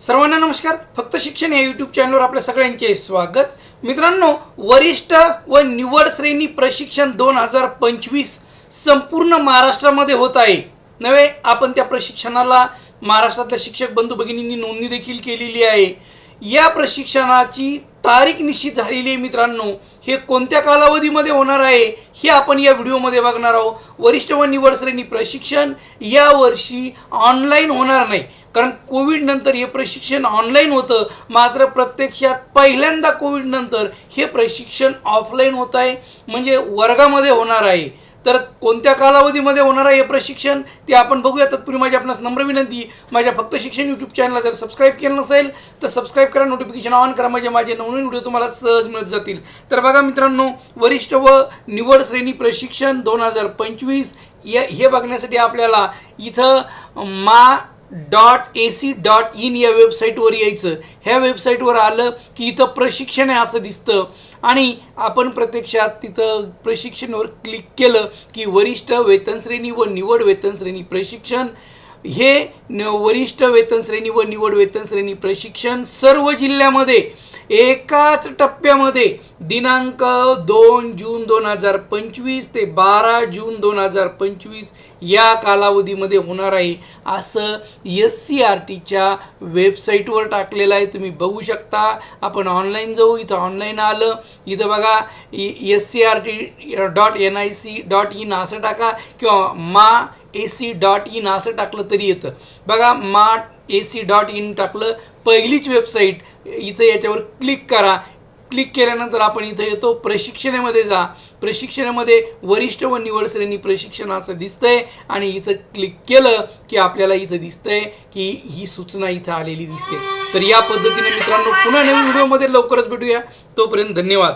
सर्वांना नमस्कार. फक्त शिक्षण या यूट्यूब चॅनलवर आपल्या सगळ्यांचे स्वागत. मित्रांनो वरिष्ठ व निवड श्रेणी प्रशिक्षण दोन हजार पंचवीस संपूर्ण महाराष्ट्रामध्ये होत आहे. नव्हे आपण त्या प्रशिक्षणाला महाराष्ट्रातल्या शिक्षक बंधू भगिनींनी नोंदणी देखील केलेली आहे. या प्रशिक्षणाची तारीख निश्चित झालेली आहे मित्रांनो. हे कोणत्या कालावधीमध्ये होणार आहे हे आपण या व्हिडिओमध्ये बघणार आहोत. वरिष्ठ व निवड श्रेणी प्रशिक्षण यावर्षी ऑनलाईन होणार नाही. कारण कोविडनंतर हे प्रशिक्षण ऑनलाईन होतं. मात्र प्रत्यक्षात पहिल्यांदा कोविडनंतर हे प्रशिक्षण ऑफलाईन होत आहे. म्हणजे वर्गामध्ये होणार आहे. तर कोणत्या कालावधीमध्ये होणार आहे हे प्रशिक्षण ते आपण बघूया. तत्पूर्वी माझी आपणास नम्र विनंती माझ्या फक्त शिक्षण यूट्यूब चॅनलला जर सबस्क्राईब केलं नसेल तर सबस्क्राईब करा नोटिफिकेशन ऑन करा. म्हणजे माझे नवनवीन व्हिडिओ तुम्हाला सहज मिळत जातील. तर बघा मित्रांनो वरिष्ठ व निवड श्रेणी प्रशिक्षण दोन हजार पंचवीस या हे बघण्यासाठी आपल्याला इथं मा dot A C dot in या वेबसाईटवर यायचं. ह्या वेबसाईटवर आलं की इथं प्रशिक्षण आहे असं दिसतं. आणि आपण प्रत्यक्षात तिथं प्रशिक्षणवर क्लिक केलं की वरिष्ठ वेतनश्रेणी व निवड वेतनश्रेणी प्रशिक्षण. हे न वरिष्ठ वेतनश्रेणी व निवड वेतनश्रेणी प्रशिक्षण सर्व जिल्ह्यामध्ये एकाच टप्प्यामध्ये दिनांक दोन जून दोन हजार पंचवीस ते बारा जून दोन हजार पंचवीस या कालावधीमध्ये होणार आहे. असं एस सी आर टीच्या वेबसाईटवर टाकलेलं आहे. तुम्ही बघू शकता. आपण ऑनलाईन जाऊ. इथं ऑनलाईन आलं. इथं बघा S C R T dot N I C dot in असं टाका किंवा मा ए सी डॉट इन असं टाकलं तरी येतं. बघा मा ए सी डॉट इन टाकलं. पहिलीच वेबसाईट इथं याच्यावर क्लिक करा. क्लिक केल्यानंतर आपण इथं येतो. प्रशिक्षणामध्ये जा. प्रशिक्षणामध्ये वरिष्ठ व निवड श्रेणी प्रशिक्षण असं दिसतंय. आणि इथं क्लिक केलं की आपल्याला इथं दिसतंय की ही सूचना इथं आलेली दिसते. तर या पद्धतीने मित्रांनो पुन्हा नवीन व्हिडिओमध्ये लवकरच भेटूया. तोपर्यंत धन्यवाद.